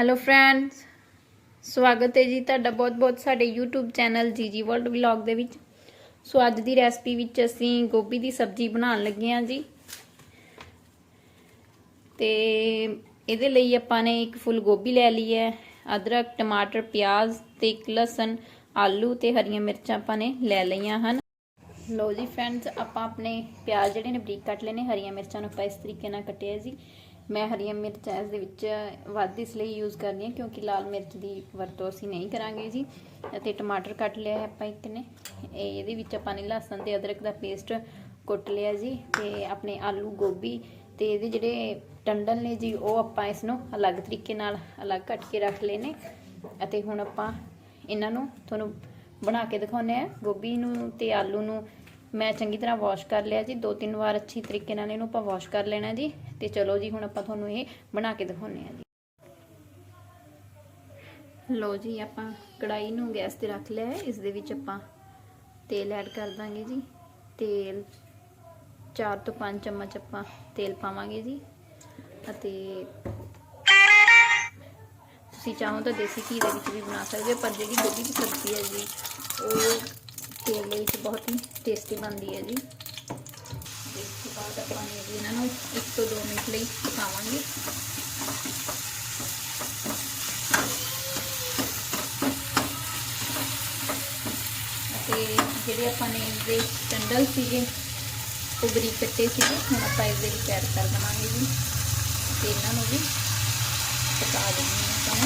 Hello friends ਸਵਾਗਤ ਹੈ ਜੀ ਤੁਹਾਡਾ ਬਹੁਤ-ਬਹੁਤ ਸਾਡੇ YouTube channel G G world vlog ਦੇ ਵਿੱਚ। ਸੋ ਅੱਜ ਦੀ ਰੈਸਪੀ ਵਿੱਚ ਅਸੀਂ ਗੋਭੀ ਦੀ ਸਬਜ਼ੀ ਬਣਾਉਣ ਲੱਗੇ ਹਾਂ ਜੀ। ਤੇ ਇਹਦੇ ਲਈ ਆਪਾਂ ਨੇ ਇੱਕ ਫੁੱਲ ਗੋਭੀ ਲੈ ਲਈ ਹੈ, ਅਦਰਕ, ਟਮਾਟਰ, ਪਿਆਜ਼ ਤੇ ਇੱਕ ਲਸਣ, ਆਲੂ ਤੇ ਹਰੀਆਂ ਮਿਰਚਾਂ ਆਪਾਂ ਨੇ ਲੈ ਲਈਆਂ ਹਨ। ਲੋ ਜੀ ਫਰੈਂਡਸ ਆਪਾਂ ਆਪਣੇ ਪਿਆਜ਼ ਜਿਹੜੇ ਨੇ ਬਰੀਕ ਕੱਟ ਲਏ ਨੇ, ਹਰੀਆਂ ਮਿਰਚਾਂ ਨੂੰ ਆਪਾਂ ਇਸ ਤਰੀਕੇ ਨਾਲ ਕੱਟਿਆ ਜੀ। ਮੈਂ ਹਰੀਆਂ ਮਿਰਚਾਂ ਇਸ ਦੇ ਵਿੱਚ ਵੱਧ ਇਸ ਲਈ ਯੂਜ਼ ਕਰਦੀ ਹਾਂ ਕਿਉਂਕਿ ਲਾਲ ਮਿਰਚ ਦੀ ਵਰਤੋਂ ਅਸੀਂ ਨਹੀਂ ਕਰਾਂਗੇ ਜੀ। ਅਤੇ ਟਮਾਟਰ ਕੱਟ ਲਿਆ ਹੈ ਆਪਾਂ ਇੱਕ ਨੇ। ਇਹਦੇ ਵਿੱਚ ਆਪਾਂ ਨੇ ਲਸਣ ਤੇ ਅਦਰਕ ਦਾ ਪੇਸਟ ਕੁੱਟ ਲਿਆ ਜੀ ਤੇ ਆਪਣੇ ਆਲੂ, ਗੋਭੀ ਤੇ ਇਹਦੇ ਜਿਹੜੇ ਟੰਡਲ ਨੇ ਜੀ, ਉਹ ਆਪਾਂ ਇਸ ਨੂੰ ਅਲੱਗ ਤਰੀਕੇ ਨਾਲ ਅਲੱਗ ਕੱਟ ਕੇ ਰੱਖ ਲਏ ਨੇ। ਅਤੇ ਹੁਣ ਆਪਾਂ ਇਹਨਾਂ ਨੂੰ ਤੁਹਾਨੂੰ ਬਣਾ ਕੇ ਦਿਖਾਉਂਦੇ ਆ ਗੋਭੀ ਨੂੰ ਤੇ ਆਲੂ ਨੂੰ ਮੈਂ ਚੰਗੀ ਤਰ੍ਹਾਂ ਵਾਸ਼ ਕਰ ਲਿਆ ਜੀ। ਦੋ ਤਿੰਨ ਵਾਰ ਅੱਛੀ ਤਰੀਕੇ ਨਾਲ ਇਹਨੂੰ ਆਪਾਂ ਵਾਸ਼ ਕਰ ਲੈਣਾ ਜੀ। ਤੇ ਚਲੋ ਜੀ, ਹੁਣ ਆਪਾਂ ਤੁਹਾਨੂੰ ਇਹ ਬਣਾ ਕੇ ਦਿਖਾਉਂਦੇ ਆ ਜੀ। ਲੋ ਜੀ, ਆਪਾਂ ਕੜਾਈ ਨੂੰ ਗੈਸ ਤੇ ਰੱਖ ਲਿਆ ਹੈ। ਇਸ ਦੇ ਵਿੱਚ ਆਪਾਂ ਤੇਲ ਐਡ ਕਰ ਦਾਂਗੇ ਜੀ। ਤੇਲ 4 ਤੋਂ 5 ਚਮਚ ਆਪਾਂ ਤੇਲ ਪਾਵਾਂਗੇ ਜੀ। ਅਤੇ ਤੁਸੀਂ ਚਾਹੋ ਤਾਂ ਦੇਸੀ ਘੀ ਦੇ ਵਿੱਚ ਵੀ ਬਣਾ ਸਕਦੇ ਹੋ, ਪਰ ਜਿਹੜੀ ਗੋਭੀ ਦੀ ਸਬਜ਼ੀ ਹੈ ਜੀ, ਉਹ ਤੇਲ ਦੇ ਵਿੱਚ ਬਹੁਤ ਹੀ ਟੇਸਟੀ ਬਣਦੀ ਹੈ ਜੀ। ਇਸ ਤੋਂ ਬਾਅਦ ਆਪਾਂ ਨੇ ਇਹਨਾਂ ਨੂੰ 1 ਤੋਂ 2 ਮਿੰਟ ਲਈ ਪਕਾਵਾਂਗੇ। ਅਤੇ ਜਿਹੜੇ ਆਪਾਂ ਨੇ ਇਸਦੇ ਟੰਡਲ ਸੀਗੇ ਉਹ ਬਰੀਕ ਕੱਟੇ ਸੀਗੇ, ਹੁਣ ਆਪਾਂ ਇਸ ਦੇ ਵਿੱਚ ਐਡ ਕਰ ਦਵਾਂਗੇ ਜੀ। ਤੇ ਇਹਨਾਂ ਨੂੰ ਵੀ ਪਕਾ ਦੇਣੀ ਹੈ ਆਪਾਂ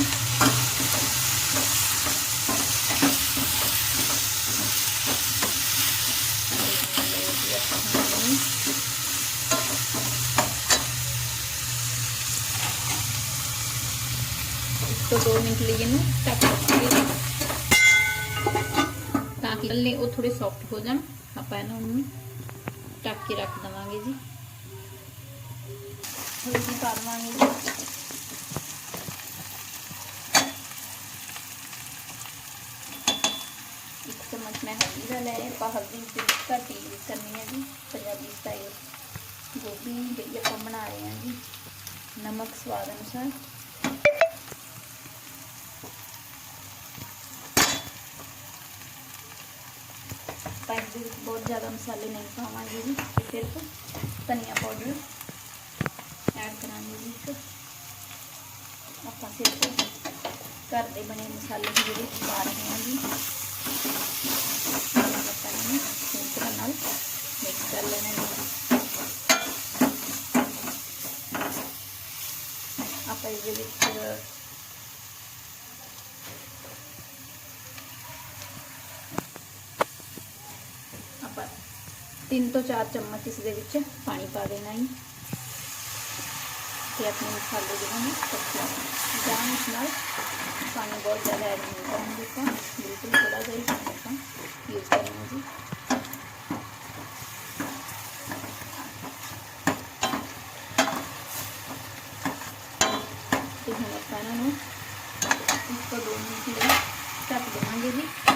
ਨੇ ਤੋਂ 2 ਮਿੰਟ ਲਈ ਇਹਨੂੰ ਢੱਕ ਦੇਵਾਂਗੇ ਤਾਂ ਕਿ ਲੱਲੇ ਉਹ ਥੋੜੇ ਸੌਫਟ ਹੋ ਜਾਣ ਆਪਾਂ ਇਹਨਾਂ ਨੂੰ ਢੱਕ ਕੇ ਰੱਖ ਦਵਾਂਗੇ ਜੀ ਹਲਦੀ ਪਾ ਦਵਾਂਗੇ ਜੀ ਇੱਕ ਚਮਚ ਮੈਂ ਹਲਦੀ ਦਾ ਲਿਆ ਆਪਾਂ ਹਲਦੀ ਤੇ ਘੱਟ ਯੂਜ਼ ਕਰਨੀ ਹੈ ਜੀ ਪੰਜਾਬੀ ਸਟਾਈਲ ਗੋਭੀ ਜਿਹੜੀ ਆਪਾਂ ਬਣਾ ਰਹੇ ਹਾਂ ਜੀ ਨਮਕ ਸਵਾਦ ਅਨੁਸਾਰ ਆਪਾਂ ਇਸ ਦੇ ਵਿੱਚ ਬਹੁਤ ਜ਼ਿਆਦਾ ਮਸਾਲੇ ਨਹੀਂ ਪਾਵਾਂਗੇ ਜੀ ਸਿਰਫ ਧਨੀਆ ਪਾਊਡਰ ਐਡ ਕਰਾਂਗੇ ਜੀ ਇੱਕ ਆਪਾਂ ਸਿਰਫ ਘਰ ਦੇ ਬਣੇ ਮਸਾਲੇ ਜਿਹੜੇ ਪਾ ਰਹੇ ਹਾਂ ਜੀ ਆਪਾਂ ਇਹਨੂੰ ਚੰਗੀ ਤਰ੍ਹਾਂ ਨਾਲ ਮਿਕਸ ਕਰ ਲੈਣਾ ਹੈ ਆਪਾਂ ਇਸ ਦੇ ਵਿੱਚ ਆਪਾਂ 3 ਤੋਂ 4 ਚਮਚ ਇਸ ਦੇ ਵਿੱਚ ਪਾਣੀ ਪਾ ਦੇਣਾ ਹੈ ਤੇ ਆਪਣੇ ਮਸਾਲੇ ਜਿਹੜੇ ਨੇ ਪੱਕੇ ਜਾਨ ਇਸ ਨਾਲ ਪਾਣੀ ਬਹੁਤ ਜ਼ਿਆਦਾ ਐਡ ਨਹੀਂ ਕਰਾਂਗੇ ਆਪਾਂ ਬਿਲਕੁਲ ਥੋੜਾ ਜਿਹਾ ਹੀ ਪਾਣੀ ਆਪਾਂ ਯੂਜ਼ ਕਰਨਾ ਜੀ ਤੇ ਹੁਣ ਆਪਾਂ ਇਹਨਾਂ ਨੂੰ ਇੱਕ ਤੋਂ ਦੋ ਮਿੰਟ ਲਈ ਢੱਕ ਦੇਵਾਂਗੇ ਜੀ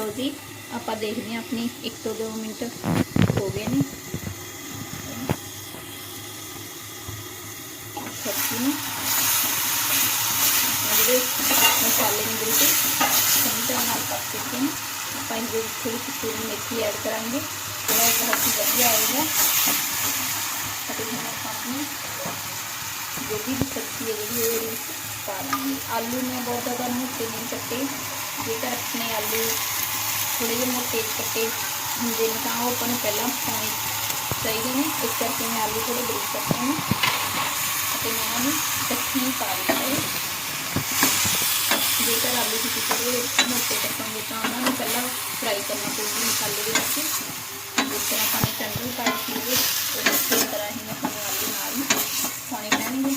ਲਓ ਜੀ ਆਪਾਂ ਦੇਖਦੇ ਹਾਂ ਆਪਣੀ 1 ਤੋਂ 2 ਮਿੰਟ ਹੋ ਗਏ ਨੇ ਸਬਜ਼ੀ ਨੂੰ ਜਿਹੜੇ ਮਸਾਲੇ ਨੇ ਬਿਲਕੁਲ ਚੰਗੀ ਤਰ੍ਹਾਂ ਨਾਲ ਪੱਕ ਚੁੱਕੇ ਨੇ ਆਪਾਂ ਇਹਦੇ ਵਿੱਚ ਥੋੜੀ ਕਸੂਰੀ ਮੇਥੀ ਐਡ ਕਰਾਂਗੇ ਥੋੜਾ ਬਹੁਤ ਹੀ ਵਧੀਆ ਆਏਗਾ ਅਤੇ ਹੁਣ ਆਪਾਂ ਆਪਣੀ ਗੋਭੀ ਦੀ ਸਬਜ਼ੀ ਹੈ ਜਿਹੜੀ ਉਹ ਇਹਦੇ ਵਿੱਚ ਪਾ ਦਾਂਗੇ ਆਲੂ ਨੇ ਬਹੁਤ ਜ਼ਿਆਦਾ ਮੋਟੇ ਨਹੀਂ ਕੱਟੇ ਜੇਕਰ ਆਪਣੇ ਆਲੂ ਥੋੜੇ ਜਿਹੇ ਮੋਟੇ ਕੱਟੇ ਹੁੰਦੇ ਨੇ ਤਾਂ ਉਹ ਆਪਾਂ ਨੂੰ ਪਹਿਲਾਂ ਪਾਉਣੇ ਚਾਹੀਦੇ ਨੇ। ਇਸ ਕਰਕੇ ਮੈਂ ਆਲੂ ਥੋੜੇ ਬਰੀਕ ਕੱਟੇ ਨੇ ਅਤੇ ਮੈਂ ਇਹਨਾਂ ਨੂੰ ਇਕੱਠੀ ਪਾ ਦਿੱਤਾ ਹੈ ਜੇਕਰ ਆਲੂ ਤੁਸੀਂ ਥੋੜੇ ਮੋਟੇ ਕੱਟਾਂਗੇ ਤਾਂ ਉਹਨਾਂ ਨੂੰ ਪਹਿਲਾਂ ਫਰਾਈ ਕਰਨਾ ਪਊਗਾ ਮਸਾਲੇ ਦੇ ਵਿੱਚ। ਜਿਸ ਤਰ੍ਹਾਂ ਆਪਾਂ ਨੇ ਟੰਡਲ ਪਾਈ ਸੀ ਉਹ ਉਸੇ ਤਰ੍ਹਾਂ ਹੀ ਆਪਾਂ ਨੂੰ ਆਲੂ ਨਾਲ ਹੀ ਪਾਉਣੇ ਪੈਣਗੇ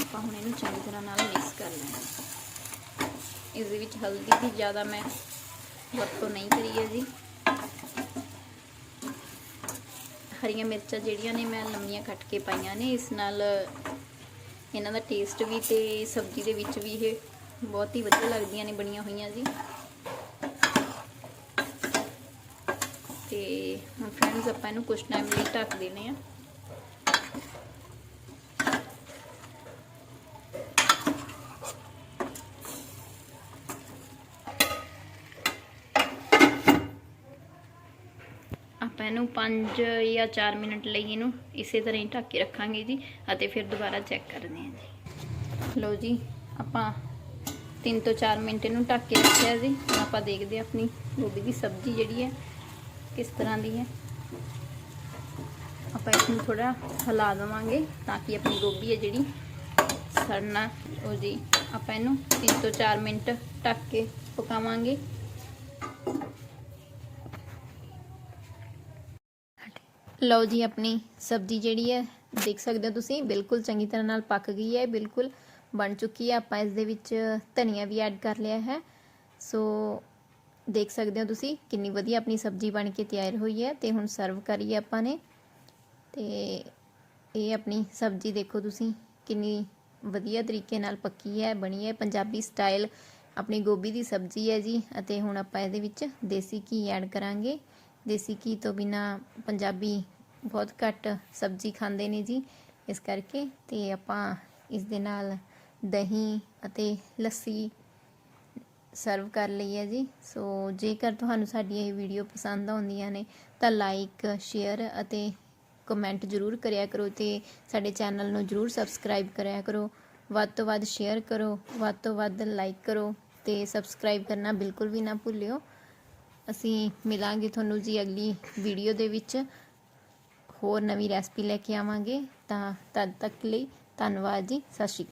ਆਪਾਂ ਹੁਣ ਇਹਨੂੰ ਚੰਗੀ ਤਰ੍ਹਾਂ ਨਾਲ ਮਿਕਸ ਕਰ ਲੈਣਾ ਇਸ ਦੇ ਵਿੱਚ ਹਲਦੀ ਦੀ ਜ਼ਿਆਦਾ ਮੈਂ ਵਰਤੋਂ ਨਹੀਂ ਕਰੀ ਹੈ ਜੀ। ਹਰੀਆਂ ਮਿਰਚਾਂ ਜਿਹੜੀਆਂ ਨੇ ਮੈਂ ਲੰਮੀਆਂ ਕੱਟ ਕੇ ਪਾਈਆਂ ਨੇ, ਇਸ ਨਾਲ ਇਹਨਾਂ ਦਾ ਟੇਸਟ ਵੀ ਤੇ ਸਬਜ਼ੀ ਦੇ ਵਿੱਚ ਵੀ ਇਹ ਬਹੁਤ ਹੀ ਵਧੀਆ ਲੱਗਦੀਆਂ ਨੇ, ਬਣੀਆਂ ਹੋਈਆਂ ਜੀ। ਤੇ ਹੁਣ ਫਰੈਂਡਸ ਆਪਾਂ ਇਹਨੂੰ ਕੁਝ ਟਾਈਮ ਲਈ ਢੱਕ ਦੇਣੇ ਆ ਇਹਨੂੰ 5 ਜਾਂ 4 ਮਿੰਟ ਲਈ ਇਹਨੂੰ ਇਸੇ ਤਰ੍ਹਾਂ ਹੀ ਢੱਕ ਕੇ ਰੱਖਾਂਗੇ ਜੀ ਅਤੇ ਫਿਰ ਦੁਬਾਰਾ ਚੈੱਕ ਕਰਦੇ ਹਾਂ ਜੀ। ਲਓ ਜੀ, ਆਪਾਂ 3 ਤੋਂ 4 ਮਿੰਟ ਇਹਨੂੰ ਢੱਕ ਕੇ ਰੱਖਿਆ ਜੀ। ਹੁਣ ਆਪਾਂ ਦੇਖਦੇ ਹਾਂ ਆਪਣੀ ਗੋਭੀ ਦੀ ਸਬਜ਼ੀ ਜਿਹੜੀ ਹੈ, ਕਿਸ ਤਰ੍ਹਾਂ ਦੀ ਹੈ। ਆਪਾਂ ਇਸ ਨੂੰ ਥੋੜਾ ਹਿਲਾ ਦੇਵਾਂਗੇ ਤਾਂ ਕਿ ਆਪਣੀ ਗੋਭੀ ਹੈ ਜਿਹੜੀ ਸੜਨਾ ਉਹ ਜੀ। ਆਪਾਂ ਇਹਨੂੰ 3 ਤੋਂ 4 ਮਿੰਟ ਢੱਕ ਕੇ ਪਕਾਵਾਂਗੇ। ਲਓ ਜੀ, ਆਪਣੀ ਸਬਜ਼ੀ ਜਿਹੜੀ ਹੈ, ਦੇਖ ਸਕਦੇ ਹੋ ਤੁਸੀਂ, ਬਿਲਕੁਲ ਚੰਗੀ ਤਰ੍ਹਾਂ ਨਾਲ ਪੱਕ ਗਈ ਹੈ, ਬਿਲਕੁਲ ਬਣ ਚੁੱਕੀ ਹੈ। ਆਪਾਂ ਇਸ ਦੇ ਵਿੱਚ ਧਨੀਆ ਵੀ ਐਡ ਕਰ ਲਿਆ ਹੈ। ਸੋ ਦੇਖ ਸਕਦੇ ਹੋ ਤੁਸੀਂ, ਕਿੰਨੀ ਵਧੀਆ ਆਪਣੀ ਸਬਜ਼ੀ ਬਣ ਕੇ ਤਿਆਰ ਹੋਈ ਹੈ ਤੇ ਹੁਣ ਸਰਵ ਕਰੀਏ ਆਪਾਂ ਨੇ। ਤੇ ਇਹ ਆਪਣੀ ਸਬਜ਼ੀ ਦੇਖੋ ਤੁਸੀਂ, ਕਿੰਨੀ ਵਧੀਆ ਤਰੀਕੇ ਨਾਲ ਪੱਕੀ ਹੈ, ਬਣੀ ਹੈ। ਪੰਜਾਬੀ ਸਟਾਈਲ ਆਪਣੀ ਗੋਭੀ ਦੀ ਸਬਜ਼ੀ ਹੈ ਜੀ, ਅਤੇ ਹੁਣ ਆਪਾਂ ਇਹਦੇ ਵਿੱਚ ਦੇਸੀ ਘੀ ਐਡ ਕਰਾਂਗੇ। ਦੇਸੀ ਘੀ ਤੋਂ ਬਿਨਾ ਪੰਜਾਬੀ ਬਹੁਤ ਘੱਟ ਸਬਜ਼ੀ ਖਾਂਦੇ ਨੇ ਜੀ। ਇਸ ਕਰਕੇ ਤੇ ਆਪਾਂ ਇਸ ਦੇ ਨਾਲ ਦਹੀਂ ਅਤੇ ਲੱਸੀ ਸਰਵ ਕਰ ਲਈ ਹੈ ਜੀ। ਸੋ ਜੇਕਰ ਤੁਹਾਨੂੰ ਸਾਡੀ ਇਹ ਵੀਡੀਓ ਪਸੰਦ ਆਉਂਦੀਆਂ ਨੇ, ਤਾਂ ਲਾਈਕ ਸ਼ੇਅਰ ਅਤੇ ਕਮੈਂਟ ਜ਼ਰੂਰ ਕਰਿਆ ਕਰੋ ਤੇ ਸਾਡੇ ਚੈਨਲ ਨੂੰ ਜ਼ਰੂਰ ਸਬਸਕ੍ਰਾਈਬ ਕਰਿਆ ਕਰੋ। ਵੱਧ ਤੋਂ ਵੱਧ ਸ਼ੇਅਰ ਕਰੋ, ਵੱਧ ਤੋਂ ਵੱਧ ਲਾਈਕ ਕਰੋ ਤੇ ਸਬਸਕ੍ਰਾਈਬ ਕਰਨਾ ਬਿਲਕੁਲ ਵੀ ਨਾ ਭੁੱਲਿਓ। ਅਸੀਂ ਮਿਲਾਂਗੇ ਤੁਹਾਨੂੰ ਜੀ ਅਗਲੀ ਵੀਡੀਓ ਦੇ ਵਿੱਚ। ਹੋਰ ਨਵੀਂ ਰੈਸਪੀ ਲੈ ਕੇ ਆਵਾਂਗੇ। ਤਾਂ ਤਦ ਤੱਕ ਲਈ ਧੰਨਵਾਦ ਜੀ। ਸਤਿ ਸ਼੍ਰੀ ਅਕਾਲ।